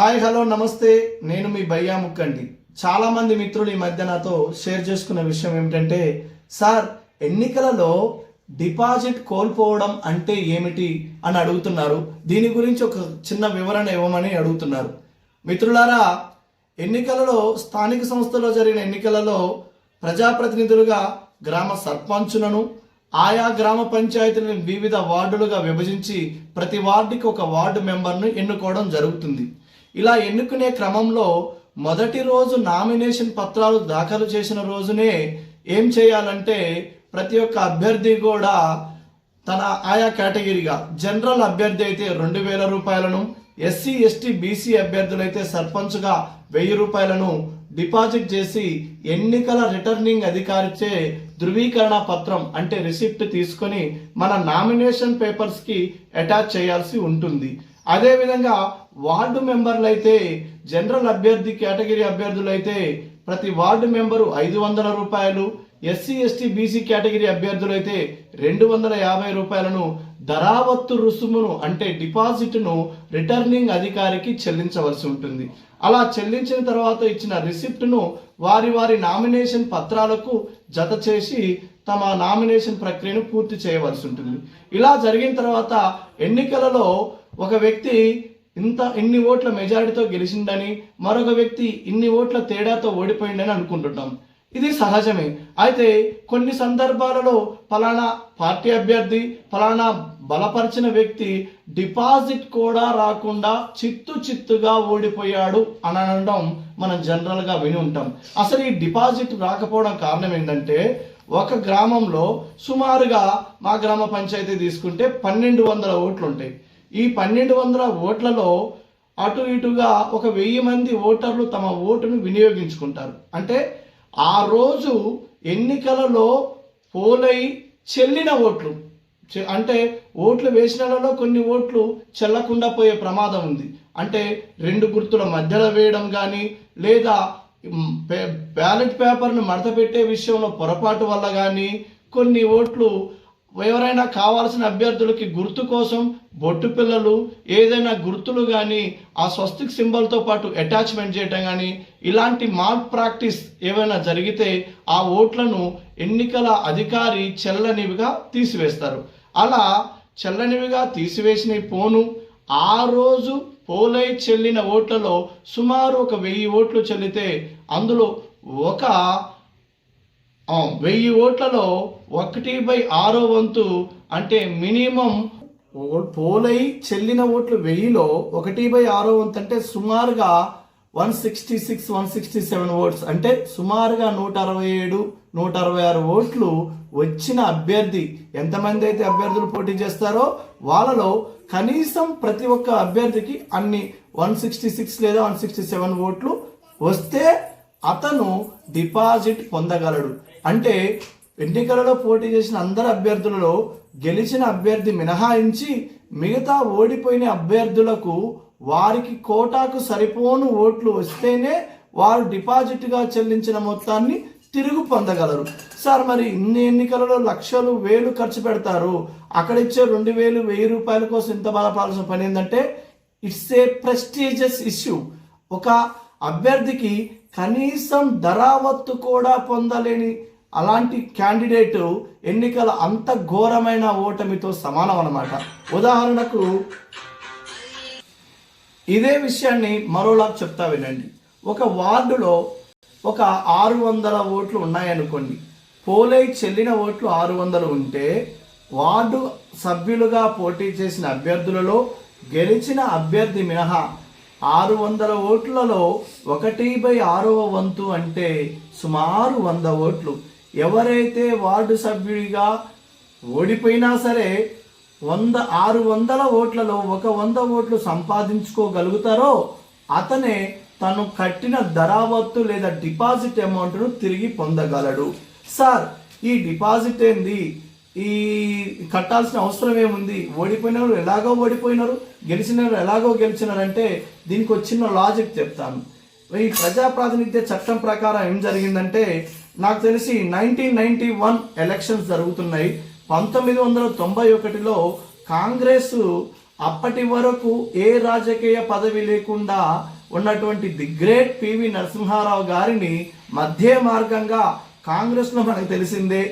Hi hello నమస్తే. నేను మీ భయ్యా ముక్కండి. చాలామంది మిత్రులు ఈ మధ్య నాతో షేర్ చేసుకున్న విషయం ఏమిటంటే సార్ ఎన్నికలలో డిపాజిట్ కోల్పోవడం అంటే ఏమిటి అని అడుగుతున్నారు. దీని గురించి ఒక చిన్న వివరణ ఇవ్వమని అడుగుతున్నారు. మిత్రులారా ఎన్నికలలో స్థానిక సంస్థలో జరిగిన ఎన్నికలలో ప్రజాప్రతినిధులుగా గ్రామ సర్పంచులను ఆయా గ్రామ పంచాయతీలను వివిధ వార్డులుగా విభజించి ప్రతి వార్డుకి ఒక వార్డు మెంబర్ను ఎన్నుకోవడం జరుగుతుంది. ఇలా ఎన్నుకునే క్రమంలో మొదటి రోజు నామినేషన్ పత్రాలు దాఖలు చేసిన రోజునే ఏం చేయాలంటే ప్రతి ఒక్క అభ్యర్థి కూడా తన ఆయా కేటగిరీగా జనరల్ అభ్యర్థి అయితే రెండు వేల రూపాయలను ఎస్సీ ఎస్టీ బీసీ అభ్యర్థులైతే సర్పంచ్గా వెయ్యి రూపాయలను డిపాజిట్ చేసి ఎన్నికల రిటర్నింగ్ అధికారిచే ధృవీకరణ పత్రం అంటే రిసిప్ట్ తీసుకొని మన నామినేషన్ పేపర్స్కి అటాచ్ చేయాల్సి ఉంటుంది. అదేవిధంగా వార్డు మెంబర్లు అయితే జనరల్ అభ్యర్థి కేటగిరీ అభ్యర్థులు అయితే ప్రతి వార్డు మెంబరు ఐదు వందల రూపాయలు ఎస్సీ ఎస్టీ బీసీ కేటగిరీ అభ్యర్థులు అయితే రెండు వందల యాభై రూపాయలను ధరావత్తు రుసుమును అంటే డిపాజిట్ను రిటర్నింగ్ అధికారికి చెల్లించవలసి ఉంటుంది. అలా చెల్లించిన తర్వాత ఇచ్చిన రిసిప్ట్ను వారి వారి నామినేషన్ పత్రాలకు జత చేసి తమ నామినేషన్ ప్రక్రియను పూర్తి చేయవలసి ఉంటుంది. ఇలా జరిగిన తర్వాత ఎన్నికలలో ఒక వ్యక్తి ఇంత ఇన్ని ఓట్ల మెజారిటీతో గెలిచిందని మరొక వ్యక్తి ఇన్ని ఓట్ల తేడాతో ఓడిపోయిందని అనుకుంటుంటాం ఇది సహజమే. అయితే కొన్ని సందర్భాలలో ఫలానా పార్టీ అభ్యర్థి ఫలానా బలపరిచిన వ్యక్తి డిపాజిట్ కూడా రాకుండా చిత్తు చిత్తుగా ఓడిపోయాడు అని అనడం మనం జనరల్గా విని ఉంటాం. అసలు ఈ డిపాజిట్ రాకపోవడం కారణం ఏంటంటే ఒక గ్రామంలో సుమారుగా మా గ్రామ పంచాయతీ తీసుకుంటే పన్నెండు వందల ఓట్లు ఉంటాయి ఈ పన్నెండు వందల ఓట్లలో అటు ఇటుగా ఒక వెయ్యి మంది ఓటర్లు తమ ఓటును వినియోగించుకుంటారు. అంటే ఆ రోజు ఎన్నికలలో పోలై చెల్లిన ఓట్లు. చె- అంటే ఓట్లు వేసినలలో కొన్ని ఓట్లు చెల్లకుండా పోయే ప్రమాదం ఉంది. అంటే రెండు గుర్తుల మధ్యలో వేయడం కానీ లేదా బ్యాలెట్ పేపర్ను మడత పెట్టే విషయంలో పొరపాటు వల్ల కానీ కొన్ని ఓట్లు ఎవరైనా కావాల్సిన అభ్యర్థులకి గుర్తు కోసం బొట్టు పిల్లలు ఏదైనా గుర్తులు కానీ ఆ స్వస్తిక్ సింబల్తో పాటు అటాచ్మెంట్ చేయటం కానీ ఇలాంటి మార్క్ ప్రాక్టీస్ ఏమైనా జరిగితే ఆ ఓట్లను ఎన్నికల అధికారి చెల్లనివిగా తీసివేస్తారు. అలా చెల్లనివిగా తీసివేసిన ఫోను పోను ఆ రోజు పోలై చెల్లిన ఓట్లలో సుమారు ఒక వెయ్యి ఓట్లు చెల్లితే అందులో ఒక వెయ్యి ఓట్లలో ఒకటి బై ఆరో వంతు అంటే మినిమం పోలై చెల్లిన ఓట్లు వెయ్యిలో ఒకటి బై ఆరో వంతు అంటే సుమారుగా one sixty six one sixty seven votes. అంటే సుమారుగా నూట అరవై ఏడు నూట అరవై ఆరు ఓట్లు వచ్చిన అభ్యర్థి. ఎంతమంది అయితే అభ్యర్థులు పోటీ చేస్తారో వాళ్ళలో కనీసం ప్రతి ఒక్క అభ్యర్థికి అన్ని వన్ సిక్స్టీ సిక్స్ లేదా వన్ సిక్స్టీ సెవెన్ ఓట్లు వస్తే అతను డిపాజిట్ పొందగలడు. అంటే ఎన్నికలలో పోటీ చేసిన అందరు అభ్యర్థులలో గెలిచిన అభ్యర్థి మినహాయించి మిగతా ఓడిపోయిన అభ్యర్థులకు వారికి కోటాకు సరిపోను ఓట్లు వస్తేనే వారు డిపాజిట్గా చెల్లించిన మొత్తాన్ని తిరుగు పొందగలరు. సార్ మరి ఇన్ని ఎన్నికలలో లక్షలు వేలు ఖర్చు పెడతారు. అక్కడ ఇచ్చే రెండు వేలు వెయ్యి రూపాయల కోసం ఇంత బాధపడాల్సిన పని ఏంటంటే ఇట్స్ ఏ ప్రెస్టీజియస్ ఇష్యూ ఒక అభ్యర్థికి కనీసం ధరావత్తు కూడా పొందలేని అలాంటి క్యాండిడేట్ ఎన్నికల అంత ఘోరమైన ఓటమితో సమానం అన్నమాట. ఉదాహరణకు ఇదే విషయాన్ని మరోలా చెప్తా వినండి. ఒక వార్డులో ఒక ఆరు వందల ఓట్లు ఉన్నాయనుకోండి. పోలై చెల్లిన ఓట్లు ఆరు వందలు ఉంటే వార్డు సభ్యులుగా పోటీ చేసిన అభ్యర్థులలో గెలిచిన అభ్యర్థి మినహా ఆరు వందల ఓట్లలో ఒకటి బై ఆరవ వంతు అంటే సుమారు వంద ఓట్లు. ఎవరైతే వార్డు సభ్యుడిగా ఓడిపోయినా సరే వంద ఆరు వందల ఓట్లలో ఒక వంద ఓట్లు సంపాదించుకోగలుగుతారో అతనే తను కట్టిన ధరావత్తు లేదా డిపాజిట్ అమౌంట్ను తిరిగి పొందగలడు. సార్ ఈ డిపాజిట్ ఏంది? ఈ కట్టాల్సిన అవసరం ఏముంది? ఓడిపోయిన ఎలాగో ఓడిపోయినారు గెలిచినారు ఎలాగో గెలిచినారంటే దీనికి వచ్చిన లాజిక్ చెప్తాను. ఈ ప్రజాప్రాతినిధ్య చట్టం ప్రకారం ఏం జరిగిందంటే నాకు తెలిసి నైన్టీన్ నైన్టీ వన్ ఎలక్షన్స్ జరుగుతున్నాయి. పంతొమ్మిది వందల తొంభై ఒకటిలో కాంగ్రెస్ అప్పటి వరకు ఏ రాజకీయ పదవి లేకుండా ఉన్నటువంటి ది గ్రేట్ పివి నరసింహారావు గారిని మధ్య మార్గంగా కాంగ్రెస్లో మనకు తెలిసిందే.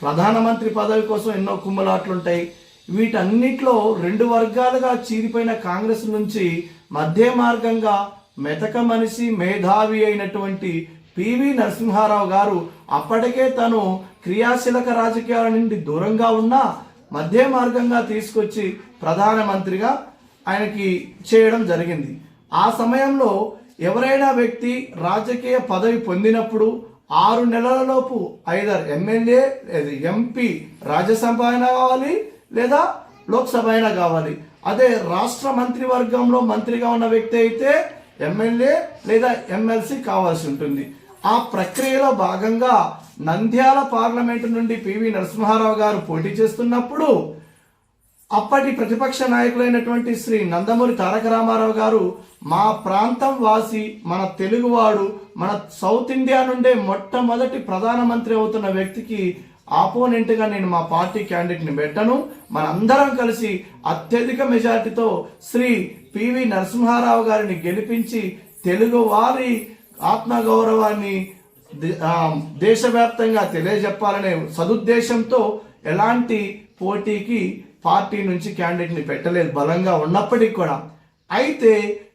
ప్రధానమంత్రి పదవి కోసం ఎన్నో కుమ్మలాట్లుంటాయి. వీటన్నిటిలో రెండు వర్గాలుగా చీరిపోయిన కాంగ్రెస్ నుంచి మధ్య మార్గంగా మెతక మనిషి మేధావి అయినటువంటి పివి నరసింహారావు గారు అప్పటికే తను క్రియాశీలక రాజకీయాల నుండి దూరంగా ఉన్న మధ్య మార్గంగా తీసుకొచ్చి ప్రధానమంత్రిగా ఆయనకి చేయడం జరిగింది. ఆ సమయంలో ఎవరైనా వ్యక్తి రాజకీయ పదవి పొందినప్పుడు ఆరు నెలలలోపు ఐదర్ ఎమ్మెల్యే లేదా ఎంపీ రాజ్యసభ అయినా కావాలి లేదా లోక్సభ అయినా కావాలి. అదే రాష్ట్ర మంత్రివర్గంలో మంత్రిగా ఉన్న వ్యక్తి అయితే ఎమ్మెల్యే లేదా ఎమ్మెల్సీ కావాల్సి ఉంటుంది. ఆ ప్రక్రియలో భాగంగా నంద్యాల పార్లమెంటు నుండి పివి నరసింహారావు గారు పోటీ చేస్తున్నప్పుడు అప్పటి ప్రతిపక్ష నాయకులైనటువంటి శ్రీ నందమూరి తారక రామారావు గారు మా ప్రాంతం వాసి మన తెలుగువాడు మన సౌత్ ఇండియా నుండే మొట్టమొదటి ప్రధానమంత్రి అవుతున్న వ్యక్తికి ఆపోనెంట్గా నేను మా పార్టీ క్యాండిడేట్ని పెట్టను. మనందరం కలిసి అత్యధిక మెజార్టీతో శ్రీ పివి నరసింహారావు గారిని గెలిపించి తెలుగు వారి ఆత్మగౌరవాన్ని దేశవ్యాప్తంగా తెలియజెప్పాలనే సదుద్దేశంతో ఎలాంటి పోటీకి పార్టీ నుంచి క్యాండిడేట్ని పెట్టలేదు బలంగా ఉన్నప్పటికీ కూడా. అయితే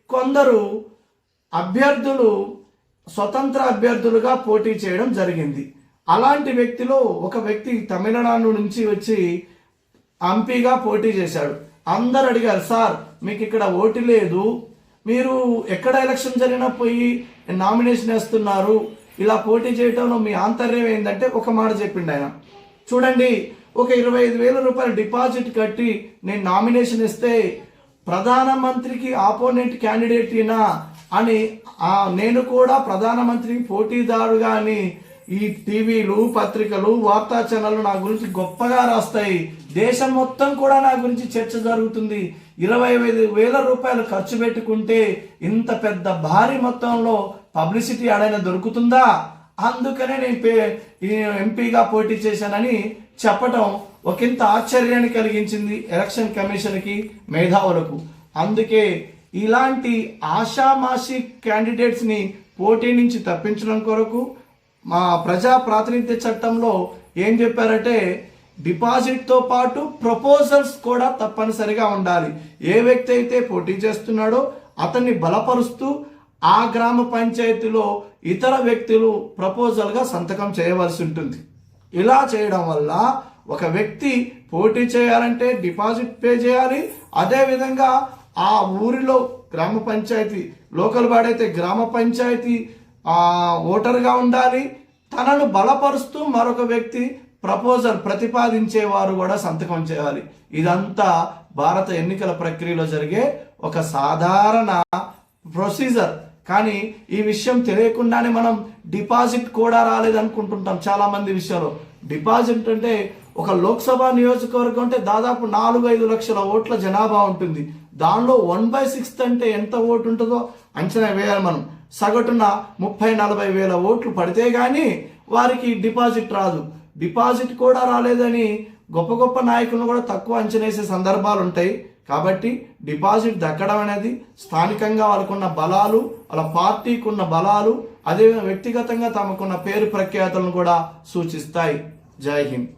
కొందరు అభ్యర్థులు స్వతంత్ర అభ్యర్థులుగా పోటీ చేయడం జరిగింది. అలాంటి వ్యక్తిలో ఒక వ్యక్తి తమిళనాడు నుంచి వచ్చి ఎంపీగా పోటీ చేశాడు. అందరు అడిగారు సార్ మీకు ఇక్కడ ఓటు లేదు. మీరు ఎక్కడ ఎలక్షన్ జరిగినా పోయి నామినేషన్ వేస్తున్నారు. ఇలా పోటీ చేయడంలో మీ ఆంతర్యం ఏంటంటే ఒక మాట చెప్పిండు ఆయన. చూడండి ఒక ఇరవై ఐదు వేల రూపాయలు డిపాజిట్ కట్టి నేను నామినేషన్ ఇస్తే ప్రధానమంత్రికి ఆపోనెంట్ క్యాండిడేట్ ఈనా అని నేను కూడా ప్రధానమంత్రికి పోటీదారుగా అని ఈ టీవీలు పత్రికలు వార్తా ఛానళ్ళు నా గురించి గొప్పగా రాస్తాయి. దేశం మొత్తం కూడా నా గురించి చర్చ జరుగుతుంది. ఇరవై ఐదు వేల రూపాయలు ఖర్చు పెట్టుకుంటే ఇంత పెద్ద భారీ మొత్తంలో పబ్లిసిటీ ఆడైనా దొరుకుతుందా? అందుకనే నేను పే ఈ ఎంపీగా పోటీ చేశానని చెప్పటం ఒకంత ఆశ్చర్యాన్ని కలిగించింది ఎలక్షన్ కమిషన్కి మేధావులకు. అందుకే ఇలాంటి ఆషామాషి క్యాండిడేట్స్ని పోటీ నుంచి తప్పించడం కొరకు మా ప్రజా ప్రాతినిధ్య చట్టంలో ఏం చెప్పారంటే డిపాజిట్తో పాటు ప్రపోజల్స్ కూడా తప్పనిసరిగా ఉండాలి. ఏ వ్యక్తి అయితే పోటీ చేస్తున్నాడో అతన్ని బలపరుస్తూ ఆ గ్రామ పంచాయతీలో ఇతర వ్యక్తులు ప్రపోజల్గా సంతకం చేయవలసి ఉంటుంది. ఇలా చేయడం వల్ల ఒక వ్యక్తి పోటీ చేయాలంటే డిపాజిట్ పే చేయాలి. అదేవిధంగా ఆ ఊరిలో గ్రామ పంచాయతీ లోకల్ వాడైతే గ్రామ పంచాయతీ ఓటర్గా ఉండాలి. తనను బలపరుస్తూ మరొక వ్యక్తి ప్రపోజల్ ప్రతిపాదించేవారు కూడా సంతకం చేయాలి. ఇదంతా భారత ఎన్నికల ప్రక్రియలో జరిగే ఒక సాధారణ ప్రొసీజర్. కానీ ఈ విషయం తెలియకుండానే మనం డిపాజిట్ కూడా రాలేదనుకుంటుంటాం చాలా మంది విషయంలో. డిపాజిట్ అంటే ఒక లోక్సభ నియోజకవర్గం అంటే దాదాపు నాలుగు ఐదు లక్షల ఓట్ల జనాభా ఉంటుంది. దానిలో వన్ బై సిక్స్త్ అంటే ఎంత ఓటు ఉంటుందో అంచనా వేయాలి మనం. సగటున ముప్పై నలభై వేల ఓట్లు పడితే కానీ వారికి డిపాజిట్ రాదు. డిపాజిట్ కూడా రాలేదని గొప్ప గొప్ప నాయకులను కూడా తక్కువ అంచనేసే సందర్భాలు ఉంటాయి కాబట్టి డిపాజిట్ దక్కడం అనేది స్థానికంగా వాళ్ళకున్న బలాలు వాళ్ళ పార్టీకి ఉన్న బలాలు అదే వ్యక్తిగతంగా తమకున్న పేరు ప్రఖ్యాతులను కూడా సూచిస్తాయి. జై హింద్.